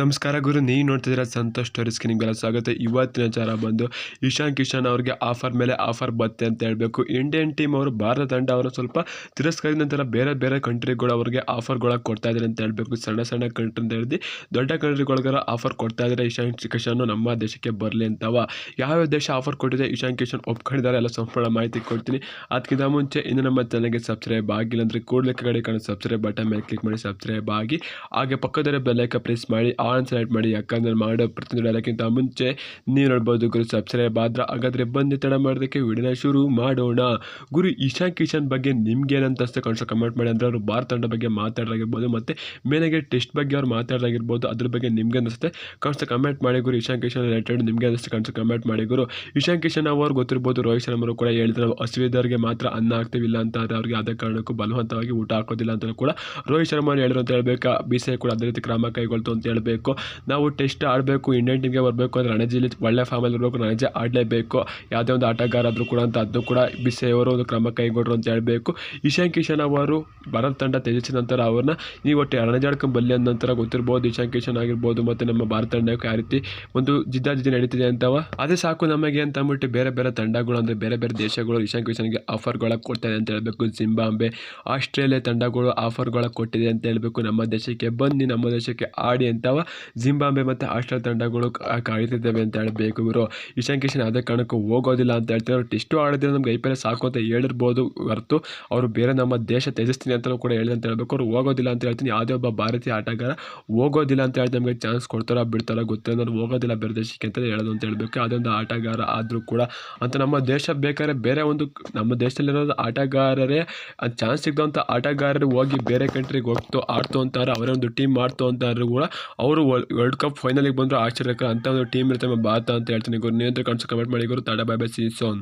ನಮಸ್ಕಾರ ಗುರು, ನೀವು ನೋಡ್ತಿದ್ದೀರಾ ಸಂತೋಷ್ ಸ್ಟೋರೀಸ್ ನಿಮಗೆಲ್ಲ ಸ್ವಾಗತ. ಇವತ್ತಿನ ವಿಚಾರ ಬಂದು ಇಶಾನ್ ಕಿಶನ್ ಅವ್ರಿಗೆ ಆಫರ್ ಮೇಲೆ ಆಫರ್ ಬತ್ತೆ ಅಂತ ಹೇಳಬೇಕು. ಇಂಡಿಯನ್ ಟೀಮ್ ಅವರು ಭಾರತ ತಂಡ ಅವರು ಸ್ವಲ್ಪ ತಿರಸ್ಕರಿದ ನಂತರ ಬೇರೆ ಬೇರೆ ಕಂಟ್ರಿಗಳು ಅವ್ರಿಗೆ ಆಫರ್ಗಳ ಕೊಡ್ತಾ ಇದ್ದಾರೆ ಅಂತ ಹೇಳಬೇಕು. ಸಣ್ಣ ಸಣ್ಣ ಕಂಟ್ರಿ ಅಂತ ಹೇಳಿದ್ದು ದೊಡ್ಡ ಕಂಟ್ರಿಗಳಿಗಾರ ಆಫರ್ ಕೊಡ್ತಾ ಇದ್ದಾರೆ ಇಶಾನ್ ಕಿಶನ್ ನಮ್ಮ ದೇಶಕ್ಕೆ ಬರಲಿ ಅಂತವ. ಯಾವ್ಯಾವ ದೇಶ ಆಫರ್ ಕೊಟ್ಟಿದೆ ಇಶಾನ್ ಕಿಶನ್ ಒಪ್ಕೊಂಡಿದ್ದಾರೆ ಎಲ್ಲ ಸಂಪೂರ್ಣ ಮಾಹಿತಿ ಕೊಡ್ತೀನಿ. ಅದಕ್ಕಿಂತ ಮುಂಚೆ ಇನ್ನು ನಮ್ಮ ಚಾನಲ್ಗೆ ಸಬ್ಸ್ಕ್ರೈಬ್ ಆಗಿಲ್ಲ ಅಂದರೆ ಕೂಡಲೇ ಕಡೆ ಕಾಣೋ ಸಬ್ಸ್ಕ್ರೈಬ್ ಬಟನ್ ಮೇಲೆ ಕ್ಲಿಕ್ ಮಾಡಿ ಸಬ್ಸ್ಕ್ರೈಬ್ ಆಗಿ, ಹಾಗೆ ಪಕ್ಕದಲ್ಲಿ ಬೆಲ್ಲೈಕ ಪ್ರೆಸ್ ಮಾಡಿ ಆನ್ ಸೆಲೆಕ್ಟ್ ಮಾಡಿ, ಯಾಕಂದ್ರೆ ಮಾಡೋ ಪ್ರತಿಯೊಂದು ಅದಕ್ಕಿಂತ ಮುಂಚೆ ನೀವು ನೋಡ್ಬೋದು, ಗುರು ಸಬ್ಸ್ಕ್ರೈಬ್ ಆದ್ರೆ ಹಾಗಾದ್ರೆ ಬಂದು ತಡ ಮಾಡೋದಕ್ಕೆ ವಿಡಿಯೋನ ಶುರು ಮಾಡೋಣ. ಗುರು ಇಶಾನ್ ಕಿಶನ್ ಬಗ್ಗೆ ನಿಮ್ಗೆ ಏನಂತ ಅಷ್ಟೇ ಕನ್ಸೋ ಕಮೆಂಟ್ ಮಾಡಿ, ಅಂದರೆ ಅವರು ಭಾರತ ತಂಡ ಬಗ್ಗೆ ಮಾತಾಡಲಾಗಿರ್ಬೋದು ಮತ್ತು ಮೇನಾಗೆ ಟೆಸ್ಟ್ ಬಗ್ಗೆ ಅವ್ರು ಮಾತಾಡೋದಾಗಿರ್ಬೋದು, ಅದ್ರ ಬಗ್ಗೆ ನಿಮ್ಗೆ ಅನಿಸುತ್ತೆ ಕನ್ಸೋ ಕಮೆಂಟ್ ಮಾಡಿ, ಗುರು ಇಶಾನ್ ಕಿಶನ್ ರಿಲೇಟೆಡ್ ನಿಮಗೆ ಅನಿಸುತ್ತೆ ಕನ್ಸೋ ಕಮೆಂಟ್ ಮಾಡಿ, ಗುರು. ಇಶಾನ್ ಕಿಶನ್ ಅವರು ಗೊತ್ತಿರ್ಬೋದು, ರೋಹಿತ್ ಶರ್ಮರು ಕೂಡ ಹೇಳಿದ್ರು ನಾವು ಮಾತ್ರ ಅನ್ನ ಹಾಕ್ತೀವಿಲ್ಲ ಅಂತ, ಆದರೆ ಅವ್ರಿಗೆ ಯಾವುದೇ ಕಾರಣಕ್ಕೂ ಬಲವಂತವಾಗಿ ಊಟ ಹಾಕೋದಿಲ್ಲ ಅಂತ ಕೂಡ ರೋಹಿತ್ ಶರ್ಮಾ ಹೇಳಿದ್ರು ಅಂತ ಹೇಳಬೇಕು? ಬಿ ಕೂಡ ಅದೇ ರೀತಿ ಕ್ರಮ ಕೈಗೊಳ್ತು ಅಂತ ಹೇಳಬೇಕು? ನಾವು ಟೆಸ್ಟ್ ಆಡಬೇಕು, ಇಂಡಿಯನ್ ಟೀಮ್ಗೆ ಬರಬೇಕು, ಅಂದರೆ ರಣಜಿಲಿ ಒಳ್ಳೆ ಫಾರ್ಮಲ್ಲಿ ಇರಬೇಕು ರಣಜಿ ಆಡಲೇಬೇಕು. ಯಾವುದೇ ಒಂದು ಆಟಗಾರ ಆದರೂ ಕೂಡ ಅಂತ ಅದು ಕೂಡ ಬಿಸಿಯವರು ಒಂದು ಕ್ರಮ ಕೈಗೊಂಡ್ರು ಅಂತ ಹೇಳಬೇಕು. ಇಶಾನ್ ಕಿಶನ್ ಅವರು ಭಾರತ ತಂಡ ತ್ಯಜಿಸಿದ ನಂತರ ಅವ್ರನ್ನ ನೀವು ಒಟ್ಟು ರಣಜಾಡ್ಕೊಂಡು ಬಲ್ಲಿ ಅಂದ ನಂತರ ಗೊತ್ತಿರ್ಬೋದು ಇಶಾನ್ ಕಿಶನ್ ಆಗಿರ್ಬೋದು ಮತ್ತು ನಮ್ಮ ಭಾರತ ತಂಡಕ್ಕೆ ಯಾವ ರೀತಿ ಒಂದು ಜಿದ್ದಾಜಿದ್ದಿ ನಡೀತಿದೆ ಅಂತವ. ಅದೇ ಸಾಕು ನಮಗೆ ಅಂತ ಅಂದ್ಬಿಟ್ಟು ಬೇರೆ ಬೇರೆ ತಂಡಗಳು ಅಂದರೆ ಬೇರೆ ಬೇರೆ ದೇಶಗಳು ಇಶಾನ್ ಕಿಶನ್ಗೆ ಆಫರ್ಗಳ ಕೊಡ್ತಾ ಇದೆ ಅಂತ ಹೇಳಬೇಕು. ಜಿಂಬಾಂಬೆ ಆಸ್ಟ್ರೇಲಿಯಾ ತಂಡಗಳು ಆಫರ್ಗಳ ಕೊಟ್ಟಿದೆ ಅಂತ ಹೇಳಬೇಕು. ನಮ್ಮ ದೇಶಕ್ಕೆ ಬನ್ನಿ, ನಮ್ಮ ದೇಶಕ್ಕೆ ಆಡಿ ಅಂತವ ಜಿಂಬಾಂಬೆ ಮತ್ತು ಆಸ್ಟ್ರೇಲಿಯಾ ತಂಡಗಳು ಕಾಯ್ತಿದ್ದಾವೆ ಅಂತ ಹೇಳಬೇಕು ಇವರು ಇಶಾನ್ ಕಿಶನ್ ಅದೇ ಕಾರಣಕ್ಕೂ ಹೋಗೋದಿಲ್ಲ ಅಂತ ಹೇಳ್ತಾರೆ ಅವ್ರು ಟೆಸ್ಟು ಆಡಿದ್ರೆ ನಮ್ಗೆ ಐ ಪಿ ಎಲ್ ಸಾಕು ಅಂತ ಹೇಳಿರ್ಬೋದು ಹೊರತು. ಅವರು ಬೇರೆ ನಮ್ಮ ದೇಶ ತ್ಯಜಿಸ್ತೀನಿ ಅಂತಲೂ ಕೂಡ ಹೇಳಿದೆ ಅಂತ ಹೇಳಬೇಕು. ಅವ್ರು ಹೋಗೋದಿಲ್ಲ ಅಂತ ಹೇಳ್ತೀನಿ. ಯಾವುದೇ ಒಬ್ಬ ಭಾರತೀಯ ಆಟಗಾರ ಹೋಗೋದಿಲ್ಲ ಅಂತ ಹೇಳಿ ನಮಗೆ ಚಾನ್ಸ್ ಕೊಡ್ತಾರ ಬಿಡ್ತಾರ ಗೊತ್ತಿಲ್ಲ. ನಾನು ಹೋಗೋದಿಲ್ಲ ಬೇರೆ ದೇಶಕ್ಕೆ ಅಂತ ಹೇಳೋದು ಅಂತ ಹೇಳಬೇಕು. ಅದೊಂದು ಆಟಗಾರ ಆದರೂ ಕೂಡ. ಅಂತ ನಮ್ಮ ದೇಶ ಬೇಕಾದ್ರೆ ಬೇರೆ ಒಂದು ನಮ್ಮ ದೇಶದಲ್ಲಿರೋದು ಆಟಗಾರರೇ ಚಾನ್ಸ್ ಸಿಗ್ದಂಥ ಆಟಗಾರರು ಹೋಗಿ ಬೇರೆ ಕಂಟ್ರಿಗೆ ಹೋಗ್ತು, ಆಡ್ತು ಅಂತಾರೆ. ಅವರೇ ಒಂದು ಟೀಮ್ ಮಾಡ್ತು ಅಂತಾದ್ರು ಕೂಡ ಅವರು ವರ್ಲ್ಡ್ ಕಪ್ ಫೈನಲಿಗೆ ಬಂದರೂ ಆಶ್ಚರ್ಯಕರ ಅಂತ ಒಂದು ಟೀಮ್ ಇರುತ್ತೆ ನಮ್ಮ ಭಾರತ ಅಂತ ಹೇಳ್ತೀನಿ. ಗುರು ನಿಯಂತ್ರ ಕನ್ಸು ಕಮೆಂಟ್ ಮಾಡಿ ಗುರು ಟಾಟಾ ಬೈ ಬೈ ಸಿ ಸೋನ್